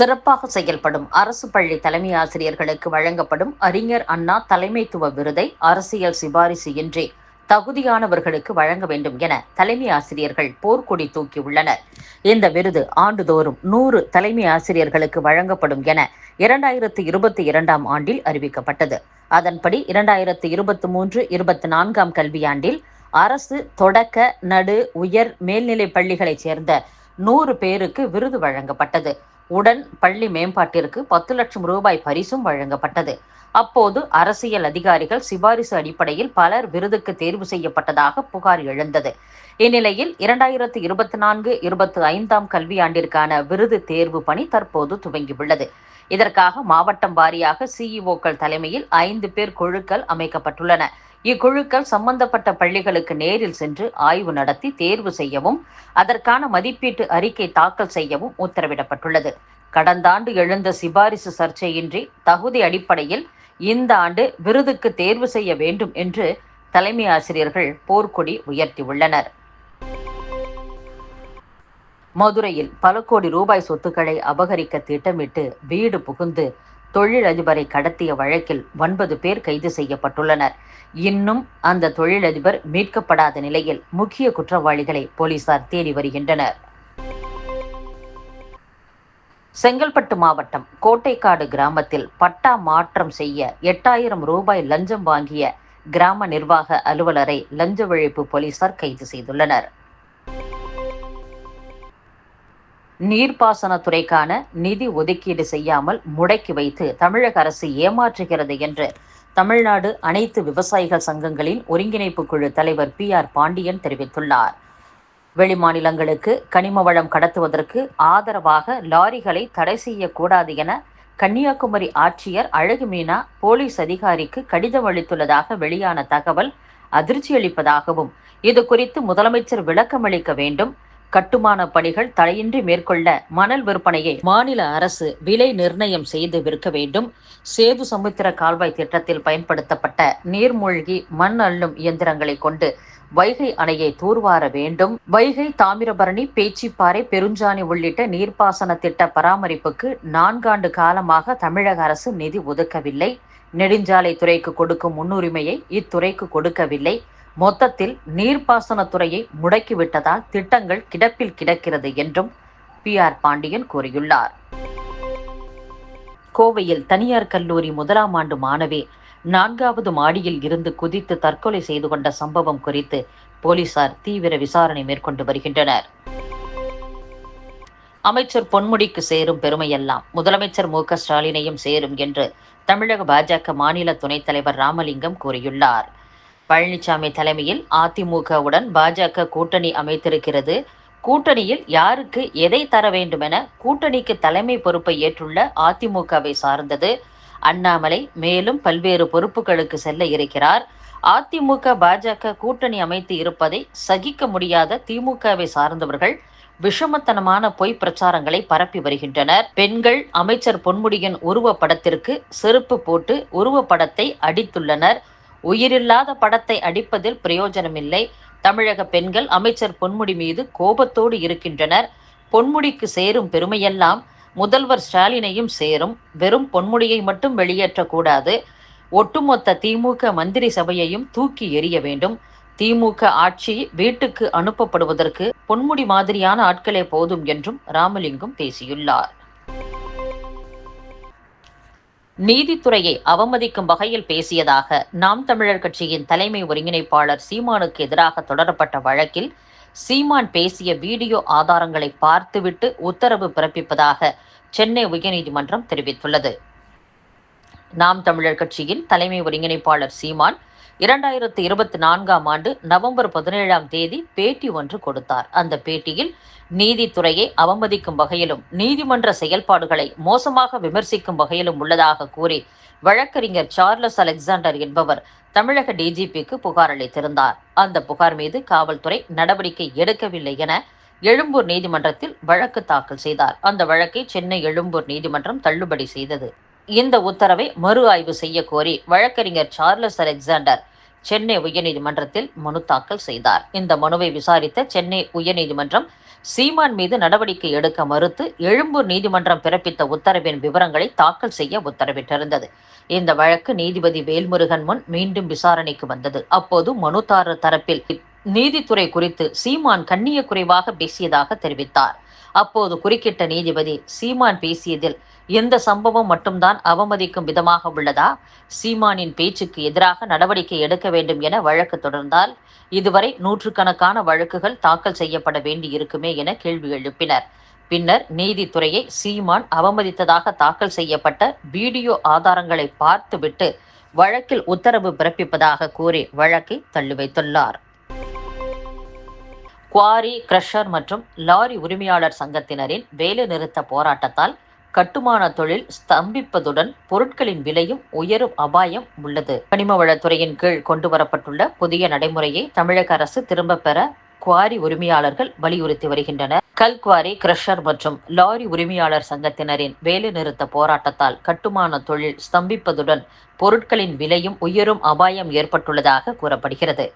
சிறப்பாக செயல்படும் அரசு பள்ளி தலைமை ஆசிரியர்களுக்கு வழங்கப்படும் அறிஞர் அண்ணா தலைமைத்துவ விருதை அரசியல் சிபாரிசு இன்றி தகுதியானவர்களுக்கு வழங்க வேண்டும் என தலைமை ஆசிரியர்கள் போர்க்கொடி தூக்கியுள்ளனர். இந்த விருது ஆண்டுதோறும் நூறு தலைமை ஆசிரியர்களுக்கு வழங்கப்படும் என இரண்டாயிரத்து இருபத்தி இரண்டாம் ஆண்டில் அறிவிக்கப்பட்டது. அதன்படி இரண்டாயிரத்து இருபத்தி மூன்று இருபத்தி நான்காம் கல்வியாண்டில் அரசு தொடக்க நடு உயர் மேல்நிலை பள்ளிகளைச் சேர்ந்த நூறு பேருக்கு விருது வழங்கப்பட்டது. உடன் பள்ளி மேம்பாட்டிற்கு பத்து லட்சம் ரூபாய் பரிசும் வழங்கப்பட்டது. அப்போது அரசியல் அதிகாரிகள் சிபாரிசு அடிப்படையில் பலர் விருதுக்கு தேர்வு செய்யப்பட்டதாக புகார் எழுந்தது. இந்நிலையில் இரண்டாயிரத்து இருபத்தி நான்கு இருபத்தி ஐந்தாம் கல்வியாண்டிற்கான விருது தேர்வு பணி தற்போது துவங்கியுள்ளது. இதற்காக மாவட்டம் வாரியாக சிஇஓக்கள் தலைமையில் ஐந்து பேர் குழுக்கள் அமைக்கப்பட்டுள்ளன. இக்குழுக்கள் சம்பந்தப்பட்ட பள்ளிகளுக்கு நேரில் சென்று ஆய்வு நடத்தி தேர்வு செய்யவும் அதற்கான மதிப்பீட்டு அறிக்கை தாக்கல் செய்யவும் உத்தரவிடப்பட்டுள்ளது. கடந்த ஆண்டு எழுந்த சிபாரிசு சர்ச்சையின்றி தகுதி அடிப்படையில் இந்த ஆண்டு விருதுக்கு தேர்வு செய்ய வேண்டும் என்று தலைமை ஆசிரியர்கள் போர்க்கொடி உயர்த்தியுள்ளனர். மதுரையில் பல கோடி ரூபாய் சொத்துக்களை அபகரிக்க திட்டமிட்டு வீடு புகுந்து தொழிலதிபரை கடத்திய வழக்கில் ஒன்பது பேர் கைது செய்யப்பட்டுள்ளனர். இன்னும் அந்த தொழிலதிபர் மீட்கப்படாத நிலையில் முக்கிய குற்றவாளிகளை போலீசார் தேடி வருகின்றனர். செங்கல்பட்டு மாவட்டம் கோட்டைக்காடு கிராமத்தில் பட்டா மாற்றம் செய்ய எட்டாயிரம் ரூபாய் லஞ்சம் வாங்கிய கிராம நிர்வாக அலுவலரை லஞ்ச ஒழிப்பு போலீசார் கைது செய்துள்ளனர். நீர்ப்பாசனத்துறைக்கான நிதி ஒதுக்கீடு செய்யாமல் முடக்கி வைத்து தமிழக அரசு ஏமாற்றுகிறது என்று தமிழ்நாடு அனைத்து விவசாயிகள் சங்கங்களின் ஒருங்கிணைப்பு குழு தலைவர் பி ஆர் பாண்டியன் தெரிவித்துள்ளார். வெளிமாநிலங்களுக்கு கனிம வளம் கடத்துவதற்கு ஆதரவாக லாரிகளை தடை செய்யக்கூடாது என கன்னியாகுமரி ஆட்சியர் அழகு மீனா போலீஸ் அதிகாரிக்கு கடிதம் அளித்துள்ளதாக வெளியான தகவல் அதிர்ச்சியளிப்பதாகவும் இது குறித்து முதலமைச்சர் விளக்கமளிக்க வேண்டும் கட்டுமான பணிகள் தடையின்றி மேற்கொள்ள மணல் விற்பனையை மாநில அரசு விலை நிர்ணயம் செய்து விற்க வேண்டும். சேது சமுத்திர கால்வாய் திட்டத்தில் பயன்படுத்தப்பட்ட நீர்மூழ்கி மண் அள்ளும் இயந்திரங்களை கொண்டு வைகை அணையை தூர்வார வேண்டும். வைகை தாமிரபரணி பேச்சிப்பாறை பெருஞ்சாணி உள்ளிட்ட நீர்ப்பாசன திட்ட பராமரிப்புக்கு நான்காண்டு காலமாக தமிழக அரசு நிதி ஒதுக்கவில்லை. நெடுஞ்சாலை துறைக்கு கொடுக்கும் முன்னுரிமையை இத்துறைக்கு கொடுக்கவில்லை. மொத்தத்தில் நீர்ப்பாசனத்துறையை முடக்கிவிட்டதால் திட்டங்கள் கிடப்பில் கிடக்கிறது என்றும் பி ஆர் பாண்டியன் கூறியுள்ளார். கோவையில் தனியார் கல்லூரி முதலாம் ஆண்டு மாணவி நான்காவது மாடியில் இருந்து குதித்து தற்கொலை செய்து கொண்ட சம்பவம் குறித்து போலீசார் தீவிர விசாரணை மேற்கொண்டு வருகின்றனர். அமைச்சர் பொன்முடிக்கு சேரும் பெருமையெல்லாம் முதலமைச்சர் மு க ஸ்டாலினையும் சேரும் என்று தமிழக பாஜக மாநில துணைத் தலைவர் ராமலிங்கம் கூறியுள்ளார். பழனிசாமி தலைமையில் அதிமுகவுடன் பாஜக கூட்டணி அமைத்திருக்கிறது. கூட்டணியில் யாருக்கு எதை தர வேண்டுமென கூட்டணிக்கு தலைமை பொறுப்பை ஏற்றுள்ள அதிமுகவை சார்ந்தது. அண்ணாமலை மேலும் பல்வேறு பொறுப்புகளுக்கு செல்ல இருக்கிறார். அதிமுக பாஜக கூட்டணி அமைத்து இருப்பதை சகிக்க முடியாத திமுகவை சார்ந்தவர்கள் விஷமத்தனமான பொய் பிரச்சாரங்களை பரப்பி வருகின்றனர். பெண்கள் அமைச்சர் பொன்முடியின் உருவப்படத்திற்கு செருப்பு போட்டு உருவப்படத்தை அடித்துள்ளனர். உயிரில்லாத படத்தை அடிப்பதில் பிரயோஜனமில்லை. தமிழக பெண்கள் அமைச்சர் பொன்முடி மீது கோபத்தோடு இருக்கின்றனர். பொன்முடிக்கு சேரும் பெருமையெல்லாம் முதல்வர் ஸ்டாலினையும் சேரும். வெறும் பொன்முடியை மட்டும் வெளியேற்றக்கூடாது. ஒட்டுமொத்த திமுக மந்திரி சபையையும் தூக்கி எறிய வேண்டும். திமுக ஆட்சி வீட்டுக்கு அனுப்பப்படுவதற்கு பொன்முடி மாதிரியான ஆட்களே போதும் என்றும் ராமலிங்கம் பேசியுள்ளார். நீதித்துறையை அவமதிக்கும் வகையில் பேசியதாக நாம் தமிழர் கட்சியின் தலைமை ஒருங்கிணைப்பாளர் சீமானுக்கு எதிராக தொடரப்பட்ட வழக்கில் சீமான் பேசிய வீடியோ ஆதாரங்களை பார்த்துவிட்டு உத்தரவு பிறப்பிப்பதாக சென்னை உயர்நீதிமன்றம் தெரிவித்துள்ளது. நாம் தமிழர் கட்சியின் தலைமை ஒருங்கிணைப்பாளர் சீமான் இரண்டாயிரத்து இருபத்தி நான்காம் ஆண்டு நவம்பர் பதினேழாம் தேதி பேட்டி ஒன்று கொடுத்தார். அந்த பேட்டியில் நீதித்துறையை அவமதிக்கும் வகையிலும் நீதிமன்ற செயல்பாடுகளை மோசமாக விமர்சிக்கும் வகையிலும் உள்ளதாக கூறி வழக்கறிஞர் சார்லஸ் அலெக்சாண்டர் என்பவர் தமிழக டிஜிபிக்கு புகார் அளித்திருந்தார். அந்த புகார் மீது காவல்துறை நடவடிக்கை எடுக்கவில்லை என எழும்பூர் நீதிமன்றத்தில் வழக்கு தாக்கல் செய்தார். அந்த வழக்கை சென்னை எழும்பூர் நீதிமன்றம் தள்ளுபடி செய்தது. இந்த உத்தரவை மறு ஆய்வு செய்ய கோரி வழக்கறிஞர் சார்லஸ் அலெக்சாண்டர் சென்னை உயர்நீதிமன்றத்தில் மனு தாக்கல் செய்தார். இந்த மனுவை விசாரித்த சென்னை உயர்நீதிமன்றம் சீமான் மீது நடவடிக்கை எடுக்க மறுத்து எழும்பூர் நீதிமன்றம் பிறப்பித்த உத்தரவின் விவரங்களை தாக்கல் செய்ய உத்தரவிட்டிருந்தது. இந்த வழக்கு நீதிபதி வேல்முருகன் முன் மீண்டும் விசாரணைக்கு வந்தது. அப்போது மனுதாரர் தரப்பில் நீதித்துறை குறித்து சீமான் கண்ணிய குறைவாக பேசியதாக தெரிவித்தார். அப்போது குறுக்கிட்ட நீதிபதி சீமான் பேசியதில் இந்த சம்பவம் மட்டும்தான் அவமதிக்கும் விதமாக உள்ளதா? சீமானின் பேச்சுக்கு எதிராக நடவடிக்கை எடுக்க வேண்டும் என வழக்கு தொடர்ந்தால் இதுவரை நூற்றுக்கணக்கான வழக்குகள் தாக்கல் செய்யப்பட வேண்டி இருக்குமே என கேள்வி எழுப்பினர். பின்னர் நீதித்துறையை சீமான் அவமதித்ததாக தாக்கல் செய்யப்பட்ட வீடியோ ஆதாரங்களை பார்த்துவிட்டு வழக்கில் உத்தரவு பிறப்பிப்பதாக கூறி வழக்கை தள்ளி வைத்துள்ளார் குவாரி கிரஷர் மற்றும் லாரி உரிமையாளர் சங்கத்தினரின் வேலைநிறுத்த போராட்டத்தால் கட்டுமான தொழில் ஸ்தம்பிப்பதுடன் பொருட்களின் விலையும் உயரும் அபாயம் உள்ளது. கனிமவளத்துறையின் கீழ் கொண்டு வரப்பட்டுள்ள புதிய நடைமுறையை தமிழக அரசு திரும்பப் பெற குவாரி உரிமையாளர்கள் வலியுறுத்தி வருகின்றனர். கல்குவாரி கிரஷர் மற்றும் லாரி உரிமையாளர் சங்கத்தினரின் வேலைநிறுத்த போராட்டத்தால் கட்டுமான தொழில் ஸ்தம்பிப்பதுடன் பொருட்களின் விலையும் உயரும் அபாயம் ஏற்பட்டுள்ளதாக கூறப்படுகிறது.